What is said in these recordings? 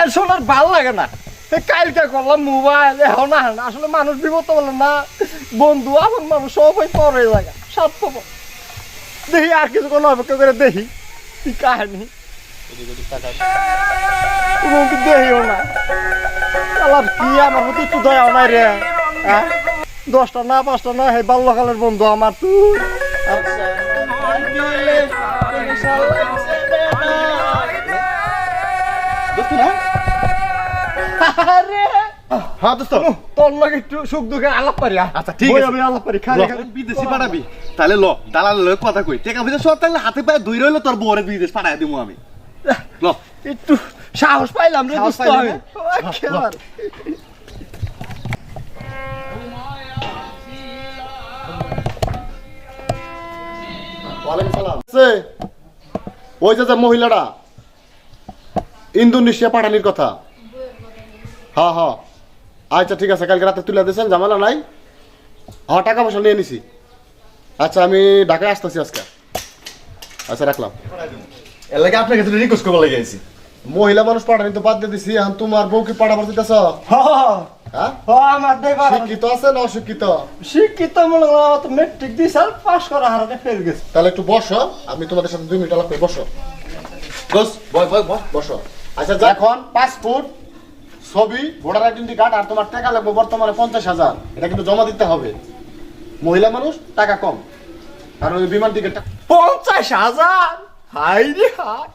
এখন আর ভালো লাগে না। কালকে করলাম মোবাইল এখন না। আসলে মানুষ বিপদ বলে না। বন্ধু আমার মানুষ সবাই পরে লাগে। স্বার্থ দেখি আর কিছু কোনো অপেক্ষা করে দেখি কি কাহিনী। দেখিও না? কি নাই হ্যাঁ? দশটা না, পাঁচটা না, হে, বাল্যকালের বন্ধু আমার তুই। আরে! হ্যাঁ দোস্ত। তোর লগে একটু সুখ দুঃখে আলাপ পারি আচ্ছা, ঠিক আছে। আমি আলাপ পারি খালি বিদেশি পাঠাবি। তাহলে ল দালাল লগে কথা কই। টাকা পয়সা সব তাহলে হাতে পায়ে ধুই রইল তোর বউরে বিদেশ পাঠাই দিমু আমি। ল। একটু সাহস পাইলাম রে দোস্ত আমি। ওই যে যে মহিলাটা ইন্দোনেশিয়া পাঠানির কথা। হ্যাঁ হ্যাঁ। আচ্ছা ঠিক আছে কালকে রাতে তুলে দিয়েছেন ঝামেলা নাই। হ্যাঁ টাকা পয়সা নিয়ে নিছি। আচ্ছা আমি ঢাকায় আসতেছি আজকে। আচ্ছা রাখলাম। এর লাগে আপনার কাছে রিকোয়েস্ট করবার লাগে আইছি। মহিলা মানুষ পাঠানি তো বাদ দিয়ে দিছি এখন তোমার বউকে পাঠাবার দিতেছ? হ, হ্যাঁ হ, আমার দেবার শিক্ষিত আছে না অশিক্ষিত? শিক্ষিত আমার মেট্রিক পাস করা হারাতে ফেল গেছে। তাহলে একটু বসো আমি তোমাদের সাথে দুই মিনিট আলাপ করি বসো। বয় বয় বসো আচ্ছা যা এখন পাসপোর্ট ছবি ভোটার আইডেন্টি কার্ড আর তোমার টাকা লাগবে বর্তমানে পঞ্চাশ হাজার। এটা কিন্তু জমা দিতে হবে। মহিলা মানুষ টাকা কম। আর ওই বিমান টিকিটটা পঞ্চাশ হাজার? হাই রে হাই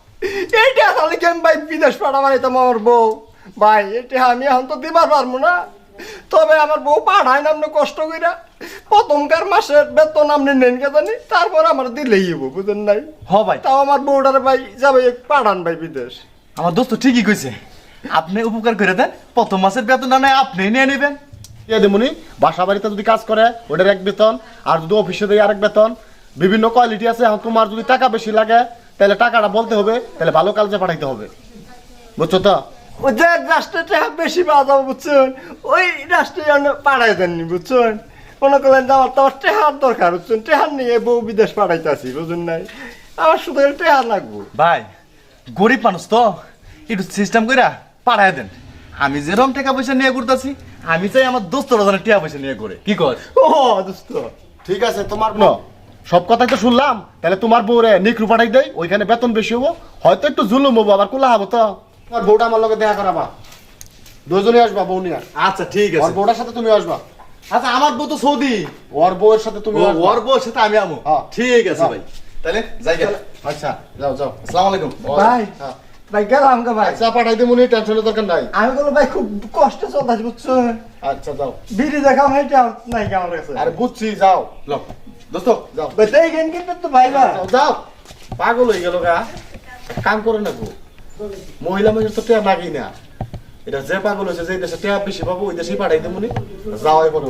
এইটা তাহলে কেন ভাই বিদেশ পাঠাবার এটা আমার বউ? ভাই এটা আমি এখন তো দিবার পারব না। তবে আমার বউ পাঠায় না আপনি কষ্ট কইরা। প্রথমকার মাসের বেতন আপনি নেন কে জানি তারপর আমার দিলেই হব বুঝেন নাই? হ ভাই। তাও আমার বউটারে ভাই যাবে পাঠান ভাই বিদেশ। আমার দোস্ত ঠিকই কইছে। আপনি উপকার করে দেন প্রথম মাসের বেতনটা নয় আপনি নিয়ে নেবেন। ইয়ে দেমুনি বাসা বাড়িতে যদি কাজ করে ওটার এক বেতন আর যদি অফিসে দেয় আরেক বেতন। বিভিন্ন কোয়ালিটি আছে এখন তোমার যদি টাকা বেশি লাগে তাহলে টাকাটা বলতে হবে তাহলে ভালো কাজে পাঠাইতে হবে। বুঝছ তো? ওই যে রাষ্ট্রে টাকা বেশি পাওয়া যাবে বুঝছেন? ওই রাষ্ট্রে পাঠাই দেননি বুঝছেন? মনে করলেন আমার তো আমার টেহার দরকার বুঝছেন? টেহার নিয়ে বউ বিদেশ পাঠাইতেছি বুঝুন নাই? আমার শুধু টেহার লাগবো। ভাই গরিব মানুষ তো? একটু সিস্টেম কইরা পাঠায় দেন। আমি যেরকম টাকা পয়সা নিয়ে করতেছি আমি চাই আমার দোস্তরা যেন টাকা পয়সা নিয়ে করে কি কর? ও দোস্ত। ঠিক আছে তোমার ন সব কথাই তো শুনলাম। তাহলে তোমার বউরে নিকরু পাঠাই দেয় ওইখানে বেতন বেশি হব। হয়তো একটু জুলুম হব আবার কোলা হব তো। তোমার বউটা আমার লগে দেখা করাবা। দুজনে আসবা বউ নিয়ে। আচ্ছা ঠিক ওর আছে বউটার সাথে তুমি আসবা। আচ্ছা আমার বউ তো সৌদি। ওর বউয়ের সাথে তুমি। ওর বউর সাথে আমি আমো। হ্যাঁ। ঠিক আছে ভাই। তাহলে যাই আচ্ছা যাও যাও। আসসালামু আলাইকুম। ভাই। হ্যাঁ। ভাই গেলাম গা ভাই। চা পাঠাই দিমুনি টেনশনের দরকার নাই। আমি বললাম ভাই খুব কষ্ট চলতাছে বুঝছ? আচ্ছা যাও। বিড়ি দেখাও এটা নাই কেমন গেছে আরে বুঝছি যাও। লো দোস্ত। যাও। বেতাই গেন কিন্তু তো ভাই ভাই যাও পাগল হয়ে গেল গা। কাম করে না গো মহিলা মানুষ তো টেয়া লাগি না। এটা যে পাগল হয়েছে যে দেশে টেয়া বেশি পাবো ওই দেশেই পাঠাই দিমুনি যাও এরপরে